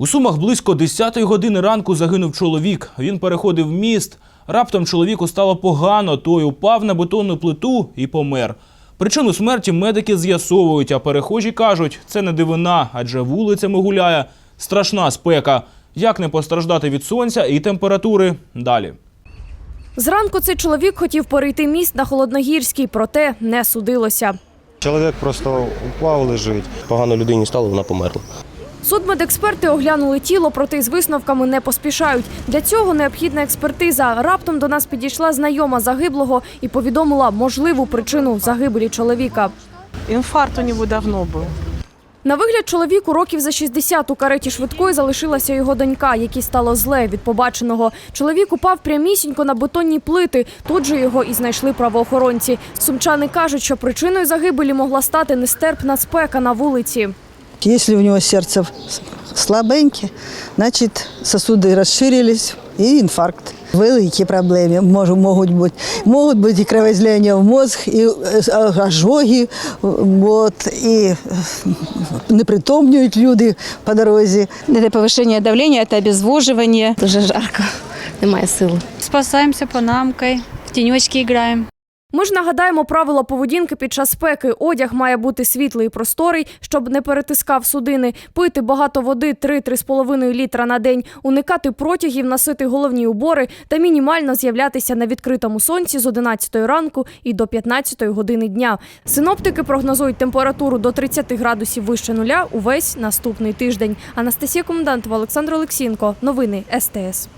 У Сумах близько 10-ї години ранку загинув чоловік. Він переходив міст. Раптом чоловіку стало погано, той упав на бетонну плиту і помер. Причину смерті медики з'ясовують, а перехожі кажуть, це не дивина, адже вулицями гуляє страшна спека. Як не постраждати від сонця і температури? Далі. Зранку цей чоловік хотів перейти міст на Холодногірський, проте не судилося. Чоловік просто упав, лежить. Погано людині стало, вона померла. Судмедексперти оглянули тіло, проте з висновками не поспішають. Для цього необхідна експертиза. Раптом до нас підійшла знайома загиблого і повідомила можливу причину загибелі чоловіка. Інфаркт у нього давно був. На вигляд чоловіку років за 60 у кареті швидкої залишилася його донька, якій стало зле від побаченого. Чоловік упав прямісінько на бетонні плити. Тут же його і знайшли правоохоронці. Сумчани кажуть, що причиною загибелі могла стати нестерпна спека на вулиці. Если у него сердце слабеньке, значит сосуди розширились і інфаркт. Великі проблеми мож- можуть бути. Можуть бути і кровоізлияння в мозг, і е, ожоги, от, і е, непритомнюють люди по дорозі. Это повышение давления, это обезвоживание. Дуже жарко, немає сил. Спасаємося панамкою, в тіньочки граємо. Ми ж нагадаємо правила поведінки під час спеки. Одяг має бути світлий і просторий, щоб не перетискав судини. Пити багато води 3-3,5 літра на день, уникати протягів, носити головні убори та мінімально з'являтися на відкритому сонці з 11 ранку і до 15 години дня. Синоптики прогнозують температуру до 30 градусів вище нуля увесь наступний тиждень. Анастасія Комендантова, Олександр Олексінко. Новини СТС.